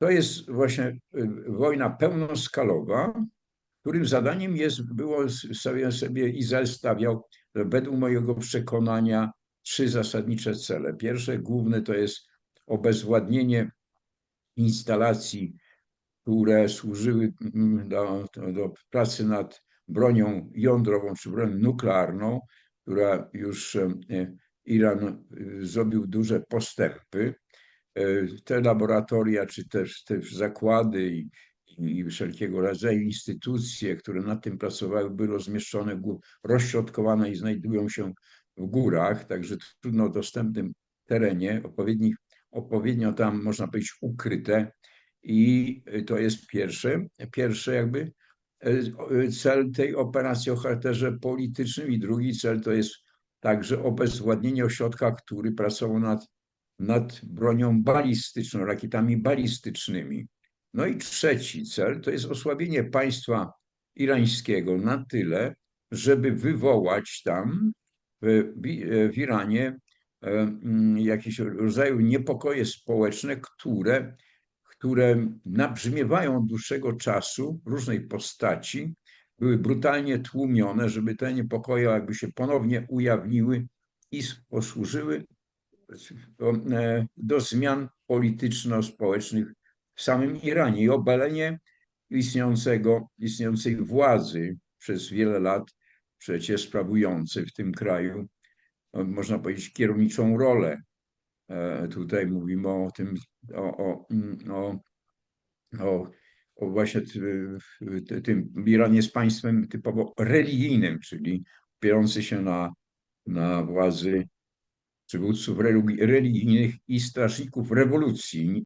To jest właśnie y, wojna pełnoskalowa, którym zadaniem jest, było sobie, sobie Izrael stawiał, według mojego przekonania, trzy zasadnicze cele. Pierwsze, główne to jest obezwładnienie instalacji, które służyły mm, do, do pracy nad bronią jądrową czy bronią nuklearną, która już e, Iran y, zrobił duże postępy. E, Te laboratoria, czy też te zakłady i, i wszelkiego rodzaju instytucje, które nad tym pracowały, były rozmieszczone, rozśrodkowane i znajdują się w górach, także trudno dostępnym terenie, odpowiednich, odpowiednio tam, można powiedzieć, ukryte. I to jest pierwsze, pierwsze jakby e, cel tej operacji o charakterze politycznym i drugi cel to jest także obezwładnienie ośrodka, który pracował nad, nad bronią balistyczną, rakietami balistycznymi. No i trzeci cel to jest osłabienie państwa irańskiego na tyle, żeby wywołać tam w, w Iranie e, mm, jakieś rodzaju niepokoje społeczne, które, które nabrzmiewają od dłuższego czasu w różnej postaci, były brutalnie tłumione, żeby te niepokoje jakby się ponownie ujawniły i posłużyły do zmian polityczno-społecznych w samym Iranie i obalenie istniejącego, istniejącej władzy przez wiele lat przecież sprawującej w tym kraju, no, można powiedzieć, kierowniczą rolę. E, Tutaj mówimy o tym, o, o, o, o, o właśnie ty- ty- tym Iran jest państwem typowo religijnym, czyli opierający się na, na władzy przywódców religi- religijnych i strażników rewolucji,